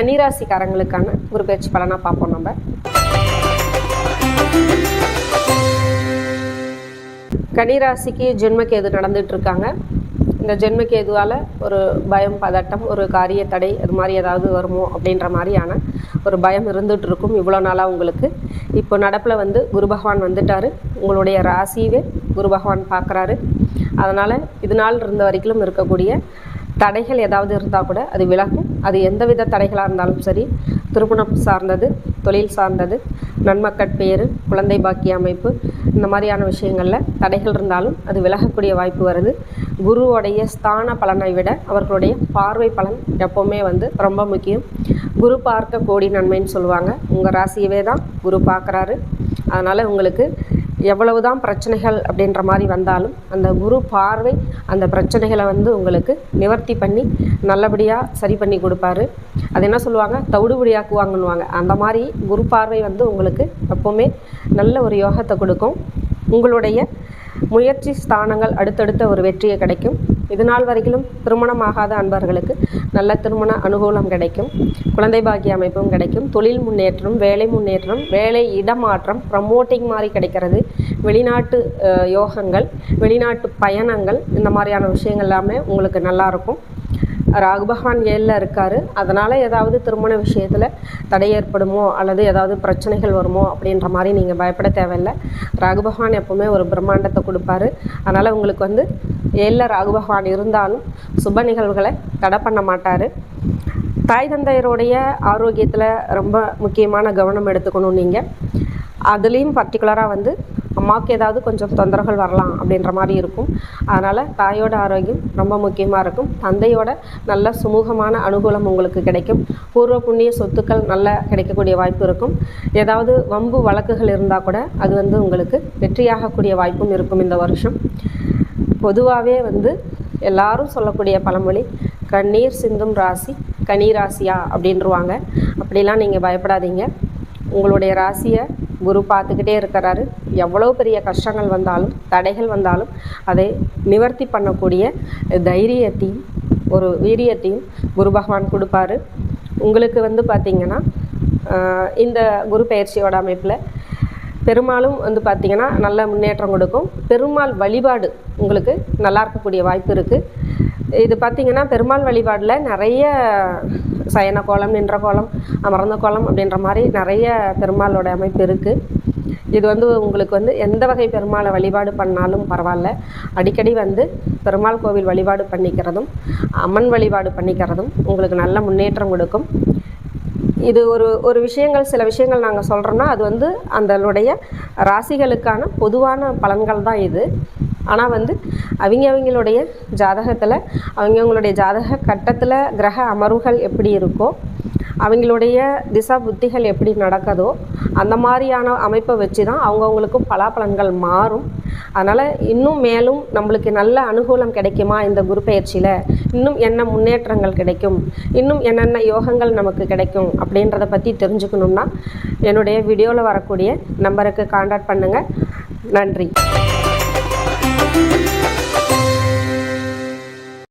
கன்னிராசிக்காரங்களுக்கான ஒரு பயிற்சி பலனாக பார்ப்போம் நம்ம. கன்னிராசிக்கு ஜென்மக்கேது நடந்துட்டு இருக்காங்க இந்த ஜென்மக்கேதுவால் ஒரு பயம் பதட்டம் ஒரு காரிய தடை அது மாதிரி ஏதாவது வருமோ அப்படின்ற மாதிரியான ஒரு பயம் இருந்துகிட்டு இருக்கும் இவ்வளோ நாளாக உங்களுக்கு. இப்போ நடப்பில் வந்து குரு பகவான் வந்துட்டார். உங்களுடைய ராசியவே குரு பகவான் பார்க்குறாரு. அதனால் இது நாள் இருந்த வரைக்கும் இருக்கக்கூடிய தடைகள் ஏதாவது இருந்தால் கூட அது விலகும். அது எந்தவித தடைகளாக இருந்தாலும் சரி திருமணம் சார்ந்தது தொழில் சார்ந்தது நன்மக்கட் பேர் குழந்தை பாக்கிய அமைப்பு இந்த மாதிரியான விஷயங்களில் தடைகள் இருந்தாலும் அது விலகக்கூடிய வாய்ப்பு வருது. குருவோடைய ஸ்தான பலனை விட அவர்களுடைய பார்வை பலன் எப்போவுமே வந்து ரொம்ப முக்கியம். குரு பார்க்க கோடி நன்மைன்னு சொல்லுவாங்க. உங்கள் ராசியவே தான் குரு பார்க்குறாரு. அதனால் உங்களுக்கு எவ்வளவு தான் பிரச்சனைகள் அப்படின்ற மாதிரி வந்தாலும் அந்த குரு பார்வை அந்த பிரச்சனைகளை வந்து உங்களுக்கு நிவர்த்தி பண்ணி நல்லபடியாக சரி பண்ணி கொடுப்பாரு. அது என்ன சொல்லுவாங்க? தவிடுபடியாக்குவாங்கன்னுவாங்க அந்த மாதிரி குரு பார்வை வந்து உங்களுக்கு எப்போவுமே நல்ல ஒரு யோகத்தை கொடுக்கும். உங்களுடைய முயற்சி ஸ்தானங்கள் அடுத்தடுத்த ஒரு வெற்றியை கிடைக்கும். இது நாள் வரைக்கும் திருமணமாகாத அன்பர்களுக்கு நல்ல திருமண அனுகூலம் கிடைக்கும். குழந்தை பாக்கிய அமைப்பும் கிடைக்கும். தொழில் முன்னேற்றம் வேலை முன்னேற்றம் வேலை இடமாற்றம் ப்ரமோட்டிங் மாதிரி கிடைக்கிறது. வெளிநாட்டு யோகங்கள் வெளிநாட்டு பயணங்கள் இந்த மாதிரியான விஷயங்கள் எல்லாமே உங்களுக்கு நல்லாயிருக்கும் ராகு பகவான் ஏழில் இருக்கார். அதனால் ஏதாவது திருமண விஷயத்தில் தடை ஏற்படுமோ அல்லது ஏதாவது பிரச்சனைகள் வருமோ அப்படின்ற மாதிரி நீங்கள் பயப்பட தேவையில்லை. ராகு பகவான் எப்போவுமே ஒரு பிரம்மாண்டத்தை கொடுப்பாரு. அதனால் உங்களுக்கு வந்து ஏழில் ராகு பகவான் இருந்தாலும் சுப நிகழ்வுகளை தடை பண்ண மாட்டார். தாய் தந்தையருடைய ஆரோக்கியத்தில் ரொம்ப முக்கியமான கவனம் எடுத்துக்கணும் நீங்கள் அதுலேயும் பர்டிகுலராக வந்து அம்மாவுக்கு ஏதாவது கொஞ்சம் தொந்தரவுகள் வரலாம் அப்படின்ற மாதிரி இருக்கும். அதனால் தாயோட ஆரோக்கியம் ரொம்ப முக்கியமாக இருக்கும். தந்தையோட நல்ல சுமூகமான அனுகூலம் உங்களுக்கு கிடைக்கும். பூர்வ புண்ணிய சொத்துக்கள் நல்ல கிடைக்கக்கூடிய வாய்ப்பு இருக்கும். ஏதாவது வம்பு வழக்குகள் இருந்தால் கூட அது வந்து உங்களுக்கு வெற்றியாகக்கூடிய வாய்ப்பும் இருக்கும் இந்த வருஷம். பொதுவாகவே வந்து எல்லாரும் சொல்லக்கூடிய பழமொழி கண்ணீர் சிந்தும் ராசி கனி ராசியா? அப்படின்றவாங்க. அப்படிலாம் நீங்கள் பயப்படாதீங்க. உங்களுடைய ராசியை குரு பார்த்துக்கிட்டே இருக்கிறாரு. எவ்வளோ பெரிய கஷ்டங்கள் வந்தாலும் தடைகள் வந்தாலும் அதை நிவர்த்தி பண்ணக்கூடிய தைரியத்தையும் ஒரு வீரியத்தையும் குரு பகவான் கொடுப்பாரு. உங்களுக்கு வந்து பார்த்திங்கன்னா இந்த குரு பயிற்சியோட அமைப்பில் பெருமாளும் வந்து பார்த்திங்கன்னா நல்ல முன்னேற்றம் கொடுக்கும். பெருமாள் வழிபாடு உங்களுக்கு நல்லா இருக்கக்கூடிய வாய்ப்பு இருக்குது இது பார்த்திங்கன்னா பெருமாள் வழிபாடில் நிறைய சயன கோலம் நின்ற கோலம் அமர்ந்த கோலம் அப்படின்ற மாதிரி நிறைய பெருமாளோட அமைப்பு இருக்குது இது வந்து உங்களுக்கு வந்து எந்த வகை பெருமாளை வழிபாடு பண்ணாலும் பரவாயில்ல. அடிக்கடி வந்து பெருமாள் கோவில் வழிபாடு பண்ணிக்கிறதும் அம்மன் வழிபாடு பண்ணிக்கிறதும் உங்களுக்கு நல்ல முன்னேற்றம் கொடுக்கும். இது ஒரு ஒரு விஷயங்கள் சில விஷயங்கள் நாங்கள் சொல்கிறோம்னா அது வந்து அந்தளுடைய ராசிகளுக்கான பொதுவான பலன்கள் தான் இது. ஆனால் வந்து அவங்க அவங்களுடைய ஜாதகத்தில் அவங்கவங்களுடைய ஜாதக கட்டத்தில் கிரக அமர்வுகள் எப்படி இருக்கோ அவங்களுடைய திசா புத்திகள் எப்படி நடக்குதோ அந்த மாதிரியான அமைப்பை வச்சு தான் அவங்கவுங்களுக்கும் பலாபலன்கள் மாறும். அதனால் இன்னும் மேலும் நம்மளுக்கு நல்ல அனுகூலம் கிடைக்குமா இந்த குரு பயிற்சியில்? இன்னும் என்ன முன்னேற்றங்கள் கிடைக்கும்? இன்னும் என்னென்ன யோகங்கள் நமக்கு கிடைக்கும்? அப்படின்றத பற்றி தெரிஞ்சுக்கணும்னா என்னுடைய வீடியோவில் வரக்கூடிய நம்பருக்கு காண்டாக்ட் பண்ணுங்கள் நன்றி. Thank you.